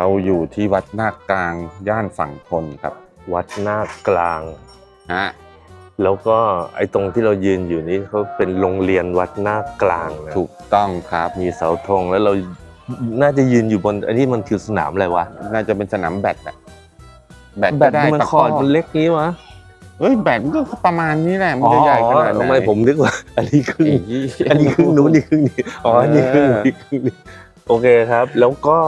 เราอยู่ที่วัดหน้ากลางย่านฝั่งทนครับวัดหน้ากลางฮะแล้วก็ไอ้ตรงที่เรายืนอยู่นี้เขาเป็นโรงเรียนวัดหน้ากลางนะถูกต้องครับมีเสาธงแล้วเราน่าจะยืนอยู่บนอันนี้มันคือสนามอะไรวะน่าจะเป็นสนามแบดอะแบดแบก็ตได้มันตะคกร้อร์ดมันเล็กนี้วะเอ้ยแบดมันก็ประมาณนี้แหละมันจะใหญ่ขนาดไหนทำไมผมนึกว่า อันนี้ครึ่งไอ้เหี้ยอันนี้ครึ่งนู้นนี่ครึ่งนี้อ๋ออันนี้ครึ่งเออนี้ครึ่งนี้โอเคครับ แล้วก็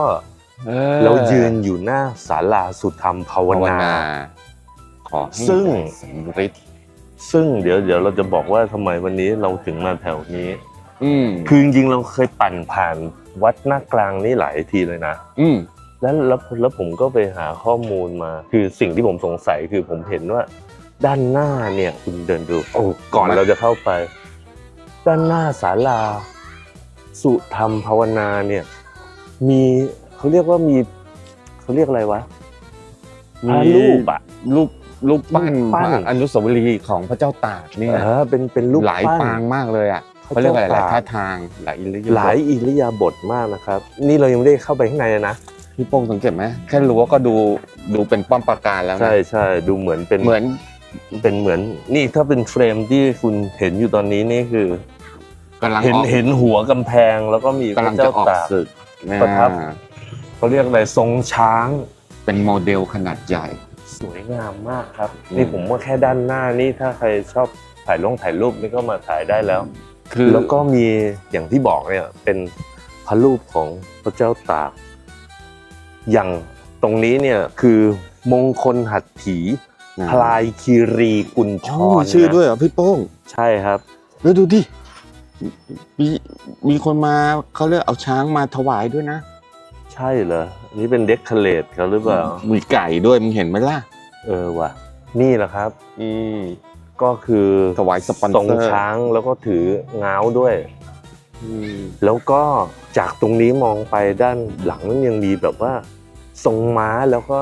ออเรายืนอยู่หน้าศาลาสุธรรมภาวภาวนานาขอให้ซึ่งสำเร็จซึ่งเดี๋ยวเดี๋ยวเราจะบอกว่าทำไมวันนี้เราถึงมาแถวนี้อืมคือจริงๆเราเคยปั่นผ่านวัดหน้ากลางนี่หลายทีเลยนะอืมแล้วแล้วแล้วผมก็ไปหาข้อมูลมา คือสิ่งที่ผมสงสัยคือผมเห็นว่า ด้านหน้าเนี่ยคุณเดินดูโอ้ก่อนเราจะเข้าไป ด้านหน้าศาลา สุธรรมภาวนาเนี่ย มี เขาเรียกว่ามีเขาเรียกอะไรวะพระรูปอะ รูปรูปปั้นรูปปั้น พระอนุสาวรีย์ของพระเจ้าตากเนี่ยเออเป็นเป็นรูปหลายปั้น ปางมากเลยอะพระเขาเรียกว่าอะไรหลายเจ้าตากท่าทางหลายอิริยาบถหลายอิริยาบถมากนะครับ นี่เรายังไม่ได้เข้าไปข้างในเลยนะ พี่โป้งสังเกตไหมแค่รั้วก็ดูดูเป็นป้อมปราการแล้วนะใช่ใช่ดูเหมือนเป็นเหมือนเป็นเหมือน นี่ถ้าเป็นเฟรมที่คุณเห็นอยู่ตอนนี้นี่คือกำลังเห็นออกเห็นหัวกำแพงแล้วก็มีพกำลัระงจะเจ้าออกตาก ศึกประทับ อ่า เขาเรียกอะไรทรงช้าง เป็นโมเดลขนาดใหญ่ สวยงามมากครับอืมนี่ผมว่าแค่ด้านหน้านี่ถ้าใครชอบถ่ายลงถ่ายรูปนี่ก็มาถ่ายได้แล้ว คือแล้วก็มีอย่างที่บอกเนี่ยเป็นพระรูปของพระเจ้าตาก อย่างตรงนี้เนี่ยคือมงคลหัตถีอ่าพลายคีรีกุญชอ๋อรมีชื่อนะด้วยเหรอพี่โป้ง ใช่ครับ แล้วดูดิมีมีคนมาเขาเรียกเอาช้างมาถวายด้วยนะ ใช่เหรออันนี่เป็นเด็กเคเลตเขาหรือเปล่า มีไก่ด้วยมึงเห็นไหมล่ะ เออว่ะ นี่แหละครับ อืมก็คือถวายสปอนเซทอรงร์ช้างแล้วก็ถือง้าวด้วยอืมแล้วก็จากตรงนี้มองไปด้านหลังนั้นยังมีแบบว่า ทรงม้าแล้วก็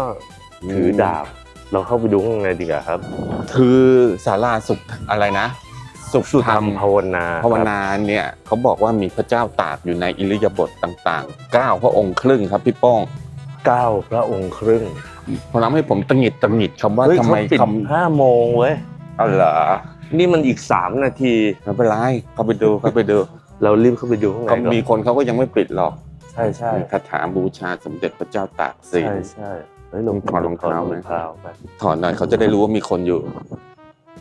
ถือดาบ เราเข้าไปดูข้างในดีกว่าครับ คือศาลาสุขอะไรนะ สุขสุธธรรรรมมภาวนาภาวนาเนี่ยเขาบอกว่ามีพระเจ้าตากอยู่ในอิริยาบถต่างๆเก้าพระองค์ครึ่งครับพี่โป้งเก้าพระองค์ครึ่งพอทำให้ผมตังหงิดตังหงิดคำว่าเฮ้ยทำเขาไมปิดคห้าโมงเว้ยำเอาเหรอนี่มันอีกสามนาทีไม่เป็นไรเขาไปดูเขาไปดู เรารีบเข้าไปดูข้างในเขาก่อนมีคนเขาก็ยังไม่ปิดหรอก ใช่ใช่มีคาถาบูชาสมเด็จพระเจ้าตากสินใช่ใช่เฮ้ยเราถอดรองเท้าไหมถอดรองเท้าไปถอนหน่อยเขาจะได้รู้ว่ามีคนอยู่